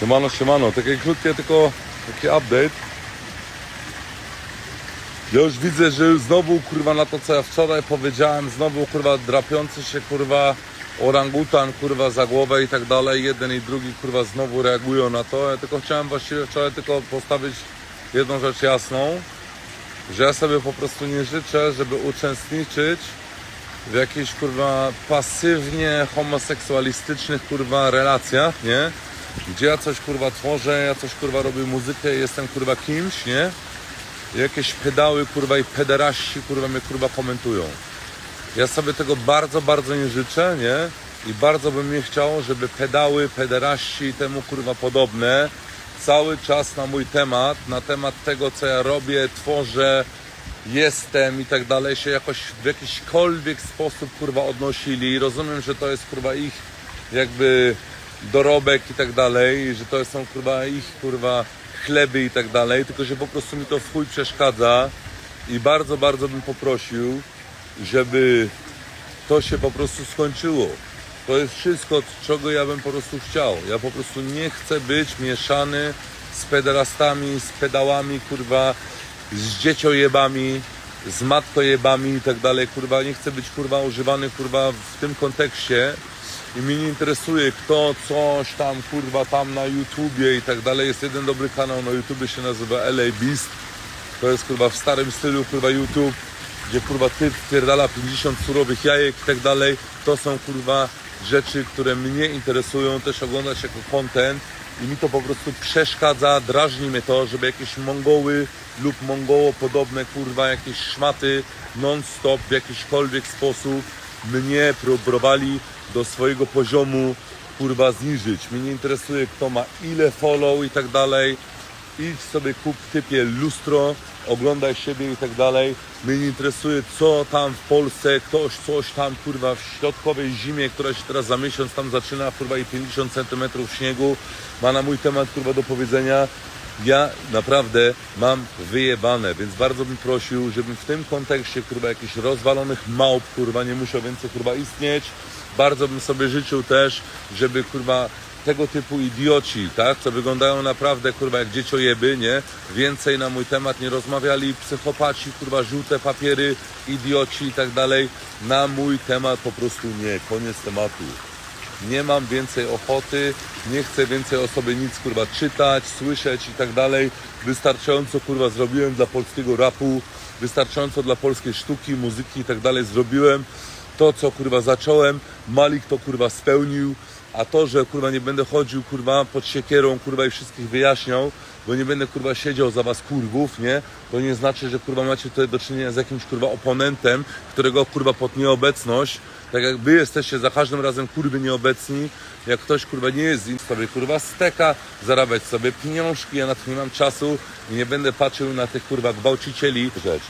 Siemano, siemano, takie krótkie tylko taki update. Ja już widzę, że znowu kurwa na to co ja wczoraj powiedziałem, znowu kurwa drapiący się kurwa orangutan kurwa za głowę i tak dalej, jeden i drugi kurwa znowu reagują na to. Ja tylko chciałem właściwie wczoraj tylko postawić jedną rzecz jasną, że ja sobie po prostu nie życzę, żeby uczestniczyć w jakichś kurwa pasywnie homoseksualistycznych kurwa relacjach, nie? Gdzie ja coś kurwa tworzę, ja coś kurwa robię muzykę, jestem kurwa kimś, nie? Jakieś pedały kurwa i pederaści kurwa mnie kurwa komentują. Ja sobie tego bardzo, bardzo nie życzę, nie? I bardzo bym nie chciał, żeby pedały, pederaści i temu kurwa podobne cały czas na mój temat, na temat tego co ja robię, tworzę, jestem i tak dalej się jakoś w jakiśkolwiek sposób kurwa odnosili. Rozumiem, że to jest kurwa ich jakby dorobek i tak dalej, że to są kurwa ich kurwa chleby i tak dalej, tylko że po prostu mi to w chuj przeszkadza i bardzo, bardzo bym poprosił, żeby to się po prostu skończyło. To jest wszystko, czego ja bym po prostu chciał. Ja po prostu nie chcę być mieszany z pederastami, z pedałami, kurwa, z dzieciojebami, z matkojebami i tak dalej, kurwa. Nie chcę być, kurwa, używany, kurwa, w tym kontekście i mnie nie interesuje kto, coś tam, kurwa, tam na YouTubie i tak dalej. Jest jeden dobry kanał na YouTubie, się nazywa LA Beast. To jest, kurwa, w starym stylu, kurwa, YouTube, gdzie, kurwa, typ wpierdala 50 surowych jajek i tak dalej. To są, kurwa, rzeczy, które mnie interesują, też oglądać jako content i mi to po prostu przeszkadza, drażni mnie to, żeby jakieś mongoły lub mongoło podobne, kurwa, jakieś szmaty non-stop w jakiśkolwiek sposób mnie próbowali do swojego poziomu, kurwa, zniżyć. Mnie nie interesuje, kto ma ile follow i tak dalej. Idź sobie kup typie lustro, oglądaj siebie i tak dalej. Mnie nie interesuje, co tam w Polsce, ktoś coś tam, kurwa, w środkowej zimie, która się teraz za miesiąc tam zaczyna, kurwa, i 50 centymetrów śniegu ma na mój temat, kurwa, do powiedzenia. Ja naprawdę mam wyjebane, więc bardzo bym prosił, żebym w tym kontekście, kurwa, jakichś rozwalonych małp, kurwa, nie musiał więcej, kurwa, istnieć. Bardzo bym sobie życzył też, żeby, kurwa, tego typu idioci, tak, co wyglądają naprawdę, kurwa, jak dzieciojeby, nie? Więcej na mój temat nie rozmawiali, psychopaci, kurwa, żółte papiery, idioci i tak dalej. Na mój temat po prostu nie, koniec tematu. Nie mam więcej ochoty, nie chcę więcej o sobie nic, kurwa, czytać, słyszeć i tak dalej. Wystarczająco, kurwa, zrobiłem dla polskiego rapu, wystarczająco dla polskiej sztuki, muzyki i tak dalej zrobiłem. To, co, kurwa, zacząłem, Malik to, kurwa, spełnił. A to, że kurwa nie będę chodził kurwa pod siekierą kurwa i wszystkich wyjaśniał, bo nie będę kurwa siedział za was kurwów, nie? To nie znaczy, że kurwa macie tutaj do czynienia z jakimś kurwa oponentem, którego kurwa pod nieobecność, tak jak wy jesteście za każdym razem kurwy nieobecni, jak ktoś kurwa nie jest sobie kurwa steka, zarabiać sobie pieniążki, ja na to nie mam czasu i nie będę patrzył na tych kurwa gwałcicieli. Rzecz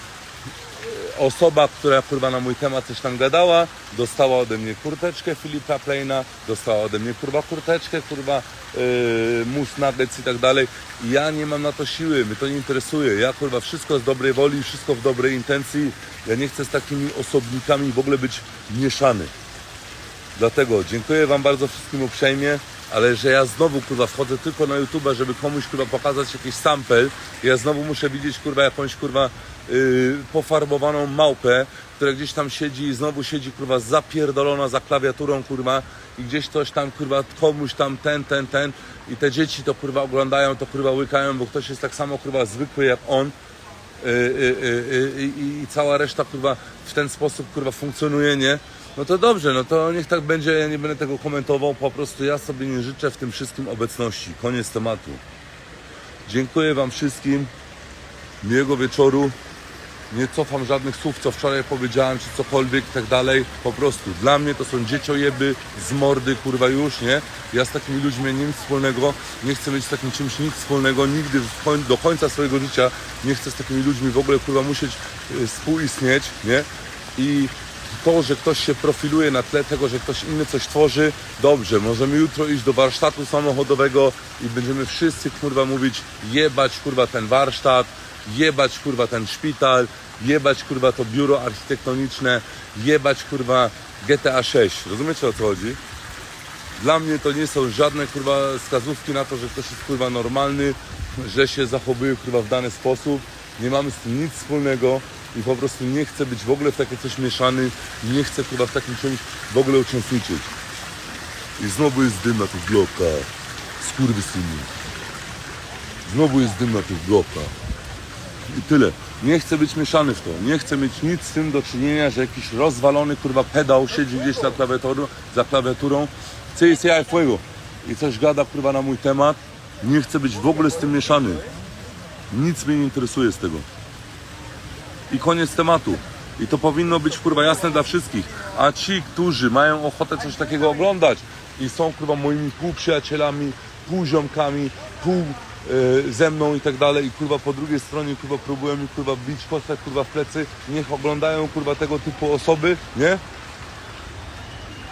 osoba, która kurwa na mój temat coś tam gadała, dostała ode mnie kurteczkę Filipa Pleina, dostała ode mnie kurwa kurteczkę, kurwa yy, mus nuggets i tak dalej. Ja nie mam na to siły, mnie to nie interesuje. Ja kurwa wszystko z dobrej woli, wszystko w dobrej intencji. Ja nie chcę z takimi osobnikami w ogóle być mieszany. Dlatego dziękuję Wam bardzo wszystkim uprzejmie, ale że ja znowu kurwa wchodzę tylko na YouTube, żeby komuś kurwa pokazać jakiś sample, ja znowu muszę widzieć kurwa jakąś kurwa yy, pofarbowaną małpę, która gdzieś tam siedzi i znowu siedzi kurwa zapierdolona za klawiaturą kurwa i gdzieś coś tam kurwa komuś tam ten, ten, ten i te dzieci to kurwa oglądają, to kurwa łykają, bo ktoś jest tak samo kurwa zwykły jak on. Yy, yy, i, i cała reszta kurwa w ten sposób kurwa funkcjonuje, nie? No to dobrze, no to niech tak będzie, ja nie będę tego komentował, po prostu ja sobie nie życzę w tym wszystkim obecności. Koniec tematu. Dziękuję Wam wszystkim, miłego wieczoru. Nie cofam żadnych słów, co wczoraj powiedziałem, czy cokolwiek i tak dalej. Po prostu dla mnie to są dzieciojeby z mordy, kurwa już, nie? Ja z takimi ludźmi nie nic wspólnego, nie chcę mieć z takim czymś nic wspólnego, nigdy do końca swojego życia nie chcę z takimi ludźmi w ogóle, kurwa, musieć y, współistnieć, nie? I to, że ktoś się profiluje na tle tego, że ktoś inny coś tworzy, dobrze, możemy jutro iść do warsztatu samochodowego i będziemy wszyscy kurwa mówić jebać kurwa ten warsztat, jebać kurwa ten szpital, jebać kurwa to biuro architektoniczne, jebać kurwa GTA 6. Rozumiecie o co chodzi? Dla mnie to nie są żadne kurwa wskazówki na to, że ktoś jest kurwa normalny, że się zachowuje kurwa w dany sposób. Nie mamy z tym nic wspólnego i po prostu nie chcę być w ogóle w takie coś mieszany, nie chcę kurwa w takim czymś w ogóle uczestniczyć. I znowu jest dym na tych blokach. Skurwysyni. Znowu jest dym na tych blokach. I tyle. Nie chcę być mieszany w to. Nie chcę mieć nic z tym do czynienia, że jakiś rozwalony kurwa pedał siedzi gdzieś za klawiaturą, za klawiaturą chce jest ja fuego i coś gada kurwa na mój temat. Nie chcę być w ogóle z tym mieszany. Nic mnie nie interesuje z tego. I koniec tematu. I to powinno być kurwa jasne dla wszystkich. A ci, którzy mają ochotę coś takiego oglądać i są kurwa moimi półprzyjacielami, półziomkami, pół e, ze mną i tak dalej i kurwa po drugiej stronie kurwa próbują mi kurwa bić kostek kurwa w plecy, niech oglądają kurwa tego typu osoby, nie?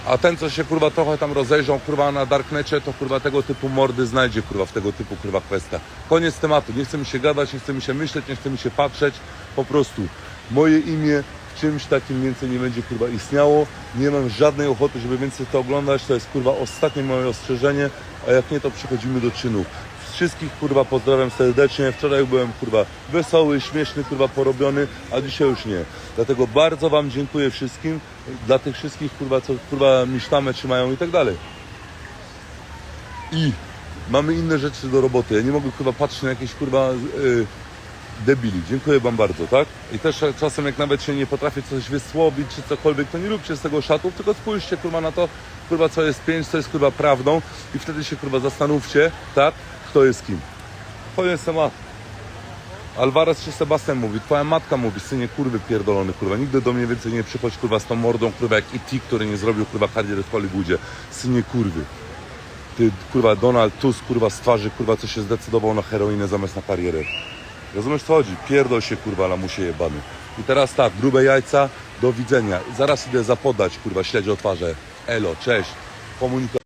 A ten, co się kurwa trochę tam rozejrzał kurwa na darknecie, to kurwa tego typu mordy znajdzie kurwa w tego typu kurwa kwestiach. Koniec tematu. Nie chce mi się gadać, nie chce mi się myśleć, nie chce mi się patrzeć. Po prostu moje imię w czymś takim więcej nie będzie kurwa istniało. Nie mam żadnej ochoty, żeby więcej to oglądać. To jest kurwa ostatnie moje ostrzeżenie, a jak nie, to przechodzimy do czynów. Wszystkich kurwa pozdrawiam serdecznie. Wczoraj byłem kurwa wesoły, śmieszny, kurwa porobiony, a dzisiaj już nie. Dlatego bardzo Wam dziękuję wszystkim, dla tych wszystkich kurwa, co kurwa misztamę trzymają i tak dalej. I mamy inne rzeczy do roboty. Ja nie mogę kurwa patrzeć na jakieś kurwa yy, debili. Dziękuję Wam bardzo, tak? I też czasem jak nawet się nie potrafię coś wysłowić czy cokolwiek, to nie róbcie z tego szatów, tylko spójrzcie kurwa na to, kurwa co jest pięć, co jest kurwa prawdą i wtedy się kurwa zastanówcie, tak? Kto jest kim. Koniec tematu. Alvarez czy Sebastian mówi, twoja matka mówi, synie kurwy pierdolony, kurwa, nigdy do mnie więcej nie przychodź, kurwa, z tą mordą, kurwa, jak i ti, który nie zrobił, kurwa, kariery w Hollywoodzie. Synie kurwy. Ty, kurwa, Donald Tusk, kurwa, z twarzy, kurwa, co się zdecydował na heroinę zamiast na karierę. Rozumiesz, co chodzi? Pierdol się, kurwa, lamusie jebany. I teraz tak, grube jajca, do widzenia. Zaraz idę zapodać, kurwa, śledź o twarze. Elo, cześć. Komunikacja.